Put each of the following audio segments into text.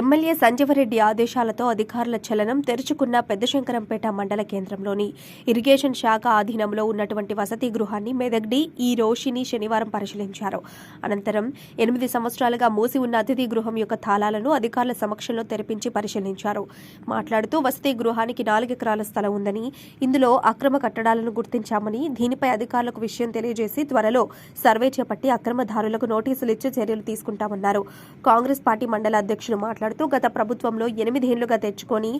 MLA Sanjeeva Reddy ఆదేశాలతో అధికారుల చలనం తెరుచుకున్న పెద్దశంకరంపేట మండల కేంద్రంలోని ఇరిగేషన్ శాఖ ఆధీనంలో ఉన్నటువంటి వసతి గృహాన్ని మెదక్డి ఈ రోషిని శనివారం పరిశీలించారు. అనంతరం ఎనిమిది సంవత్సరాలుగా మూసి ఉన్న అతిథి గృహం యొక్క తాళాలను అధికారుల సమక్షంలో తెరిపించి పరిశీలించారు. మాట్లాడుతూ వసతి గృహానికి నాలుగు ఎకరాల స్థలం ఉందని ఇందులో అక్రమ కట్టడాలను గుర్తించామని దీనిపై అధికారులకు విషయం తెలియజేసి త్వరలో సర్వే చేపట్టి అక్రమదారులకు నోటీసులు ఇచ్చి చర్యలు తీసుకుంటామన్నారు. కాంగ్రెస్ పార్టీ మండల అధ్యక్షులు మాట్లాడుతూ గత ప్రభుత్వంలో ఎనిమిదేళ్ళుగా తెచ్చుకొని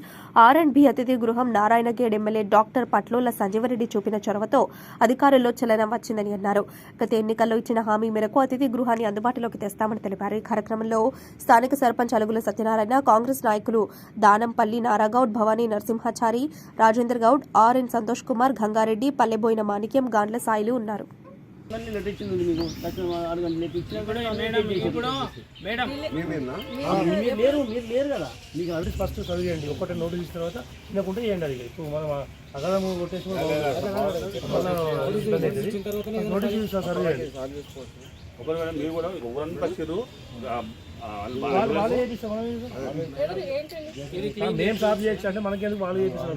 ఆర్ అండ్ బి అతిథి గృహం నారాయణగేడ్ ఎమ్మెల్యే డాక్టర్ పట్లోల సంజీవరెడ్డి చూపిన చొరవతో అధికారుల్లో చలనం వచ్చిందని అన్నారు. గత ఎన్నికల్లో ఇచ్చిన హామీ మేరకు అతిథి గృహాన్ని అందుబాటులోకి తెస్తామని తెలిపారు. ఈ కార్యక్రమంలో స్థానిక సర్పంచ్ అలుగుల సత్యనారాయణ కాంగ్రెస్ నాయకులు దానంపల్లి నారాగౌడ్ భవానీ నరసింహాచారి రాజేంద్ర గౌడ్ ఆర్ఎన్ సంతోష్ కుమార్ గంగారెడ్డి పల్లెబోయిన మాణిక్యం గాండ్ల సాయిలు ఉన్నారు. మళ్ళీ లెటర్ ఇచ్చింది మీకు. అడగండి. లెటర్ ఇచ్చినా కూడా మేడం ఇప్పుడు మేడం. ఆ, మీరు లేరు మీరు లేరు కదా. మీకు ఆల్రెడీ ఫస్ట్ చదివి చేయండి ఒకటి నోటీస్ ఇచ్చిన తర్వాత చిన్నకుంటే చేయండి అది. ఇప్పుడు మనం అగదము కొట్టేసి నోటీస్ ఇస్తా చదివి చేయండి ఒకరు మేడం మీరు కూడా ఊరంతా వచ్చారు మేము సాఫ్ చేయొచ్చు అంటే మనకెందుకు వాళ్ళు చేపిస్తారు.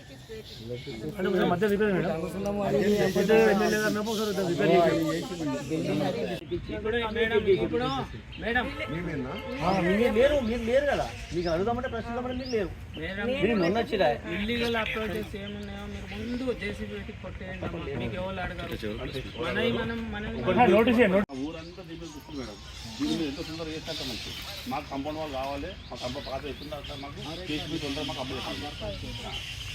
మధ్య రిపేర్ ఇప్పుడు మేడం మీరు లేరు మీరు లేరు కదా మీకు అడుగుదామంటే ప్రశ్నిద్దామంటే మీరు లేరు మీరు మొన్న వచ్చిరా ఇల్లీగల్ అప్రోచెస్ ఏమున్నాయో మీరు ముందు జేసీబీ పెట్టి కొట్టేయండి మీకు ఎవరు అడగారు మనం మనం నోటీస్ ఊరంతా మేడం దీని ఎంతో మంచి మాకు కంపౌండ్ వాళ్ళు కావాలి మాకు కంపౌండ్ పాత ఎప్పుడు మాకు కేసు మీద మాకు అబ్బాయి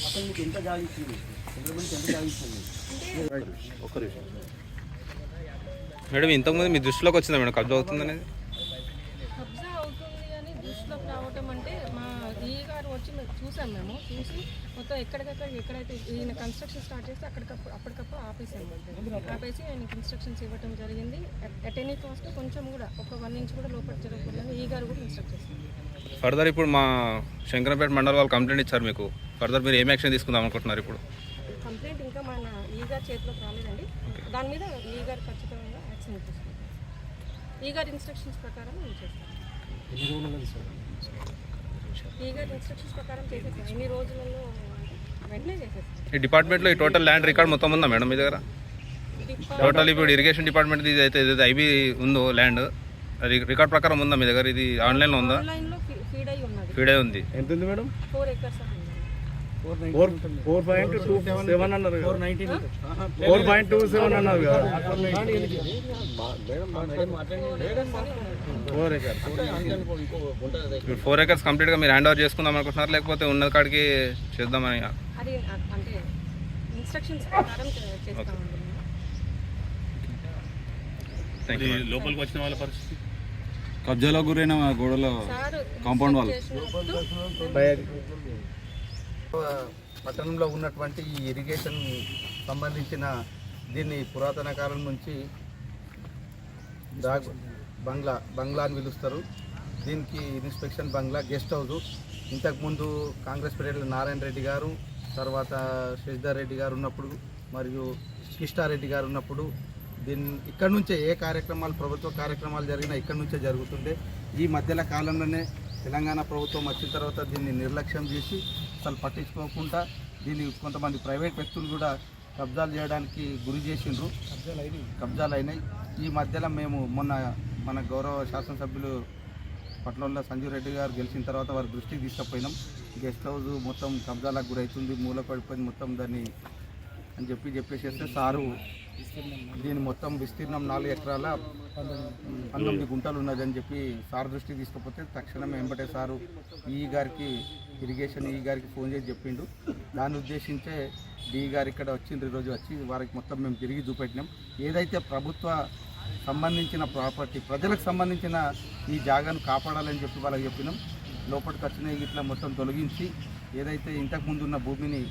అసలు మీకు ఎంత జాగా ఇచ్చింది ఎంత జాగా ఇచ్చింది మేడం ఇంతకుముందు మీ దృష్టిలోకి వచ్చిందా మేడం? కబ్జా అవుతుంది అనేది దృష్టిలోకి రావటం అంటే మా ఈ గారు వచ్చి మేము చూసాం మేము. చూసి మొత్తం ఎక్కడికక్కడ ఎక్కడైతే ఈయన కన్స్ట్రక్షన్ స్టార్ట్ చేస్తే అక్కడికప్పుడు అప్పటికప్పుడు ఆపేసాము ఆపేసి ఆయనకి ఇన్స్ట్రక్షన్స్ ఇవ్వటం జరిగింది. అట్ ఎనీ కాస్ట్ కొంచెం కూడా ఒక వన్ ఇంచ్ కూడా లోపల జరగకూడదని ఈ గారు కూడా ఇన్స్ట్రక్ట్ చేశారు. ఫర్దర్ ఇప్పుడు మా శంకరంపేట మండల వాళ్ళు కంప్లైంట్ ఇచ్చారు మీకు. ఫర్దర్ మీరు ఏం యాక్షన్ తీసుకుందాం అనుకుంటున్నారు ఇప్పుడు? కంప్లైంట్ ఇంకా మన ఈ గారి చేతిలోకి రాలేదండి. దాని మీద ఈ గారు ఖచ్చితంగా యాక్షన్ తీసుకుంటాం ఈ గారి ఇన్స్ట్రక్షన్స్ ప్రకారం మేము చేస్తాం. ఈ డిపార్ట్మెంట్లో ఈ టోటల్ ల్యాండ్ రికార్డ్ మొత్తం ఉందా మేడం మీ దగ్గర? టోటల్ ఇప్పుడు ఇరిగేషన్ డిపార్ట్మెంట్ ఇది అయితే ఏదైతే ఐబీ ఉందో ల్యాండ్ అది రికార్డ్ ప్రకారం ఉందా మీ దగ్గర? ఇది ఆన్లైన్లో ఉందా? ఫీడ్ అయి ఉన్నది. ఫీడే ఉంది. ఎంత ఉంది మేడం? ఫోర్ ఎకర్స్ ఉంది four four point two seven అన్నారు four nineteen four point two seven అన్నారు కదా. ఫోర్ ఎకర్ ఇప్పుడు ఫోర్ ఎకర్స్ కంప్లీట్గా మీరు హ్యాండ్ ఓవర్ చేసుకుందాం అనుకుంటున్నారు లేకపోతే ఉన్న కాడికి చేద్దామని లోపలికి వచ్చిన వాళ్ళ పరిస్థితి? కబ్జాలో గురైన గోడలో సార్ కాంపౌండ్ వాల్. పట్టణంలో ఉన్నటువంటి ఈ ఇరిగేషన్ సంబంధించిన దీన్ని పురాతన కాలం నుంచి డాగ్ బంగ్లా బంగ్లా అని పిలుస్తారు. దీనికి ఇన్స్పెక్షన్ బంగ్లా గెస్ట్ హౌస్ ఇంతకుముందు కాంగ్రెస్ పీరియడ్లో నారాయణ రెడ్డి గారు తర్వాత శశిధర్ రెడ్డి గారు ఉన్నప్పుడు మరియు కిష్టారెడ్డి గారు ఉన్నప్పుడు దీన్ని ఇక్కడ నుంచే ఏ కార్యక్రమాలు ప్రభుత్వ కార్యక్రమాలు జరిగినా ఇక్కడ నుంచే జరుగుతుండే. ఈ మధ్యల కాలంలోనే తెలంగాణ ప్రభుత్వం వచ్చిన తర్వాత దీన్ని నిర్లక్ష్యం చేసి అసలు పట్టించుకోకుండా దీన్ని కొంతమంది ప్రైవేట్ వ్యక్తులు కూడా కబ్జాలు చేయడానికి గురి చేసిండ్రు. కబ్జాలు అయినాయి. ఈ మధ్యలో మేము మొన్న మన గౌరవ శాసనసభ్యులు పట్నంలో సంజీవ్ రెడ్డి గారు గెలిచిన తర్వాత వారి దృష్టికి తీసుకుపోయినాం. గెస్ట్ హౌస్ మొత్తం కబ్జాలకు గురవుతుంది మూల పడిపోయింది మొత్తం దాన్ని అని చెప్పి చెప్పేసేస్తే సారు దీని మొత్తం విస్తీర్ణం నాలుగు ఎకరాల పంతొమ్మిది గుంటలు ఉన్నదని చెప్పి సార్ దృష్టికి తీసుకుపోతే తక్షణమే వెంబటే సారు ఈ గారికి ఇరిగేషన్ ఈ గారికి ఫోన్ చేసి చెప్పిండు. దాన్ని ఉద్దేశించే డి గారు ఇక్కడ వచ్చిండ్రు ఈరోజు వచ్చి వారికి మొత్తం మేము తిరిగి చూపెట్టినాం. ఏదైతే ప్రభుత్వ సంబంధించిన ప్రాపర్టీ ప్రజలకు సంబంధించిన ఈ జాగాను కాపాడాలని చెప్పి వాళ్ళకి చెప్పినాం. లోపలికి వచ్చిన ఇట్లా మొత్తం తొలగించి ఏదైతే ఇంతకుముందు ఉన్న భూమిని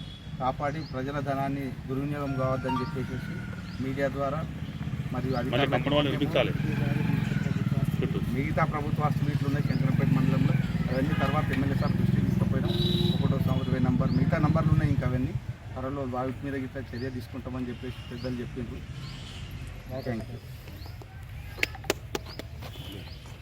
కాపాడి ప్రజల ధనాన్ని దుర్వినియోగం కావద్దని చెప్పేసి మీడియా ద్వారా మరియు మిగతా ప్రభుత్వ ఆస్తులు ఇట్లు ఉన్నాయి శంకరంపేట మండలంలో. అవన్నీ తర్వాత ఎమ్మెల్యే సార్ దృష్టికి తీసుకుపోయినాం. ఒకటో సంవత్సరం నంబర్. మిగతా నంబర్లు ఉన్నాయి ఇంకా అవన్నీ. త్వరలో వాటి మీద గిట్లా చర్య తీసుకుంటామని చెప్పేసి పెద్దలు చెప్పిండ్రు. Thank you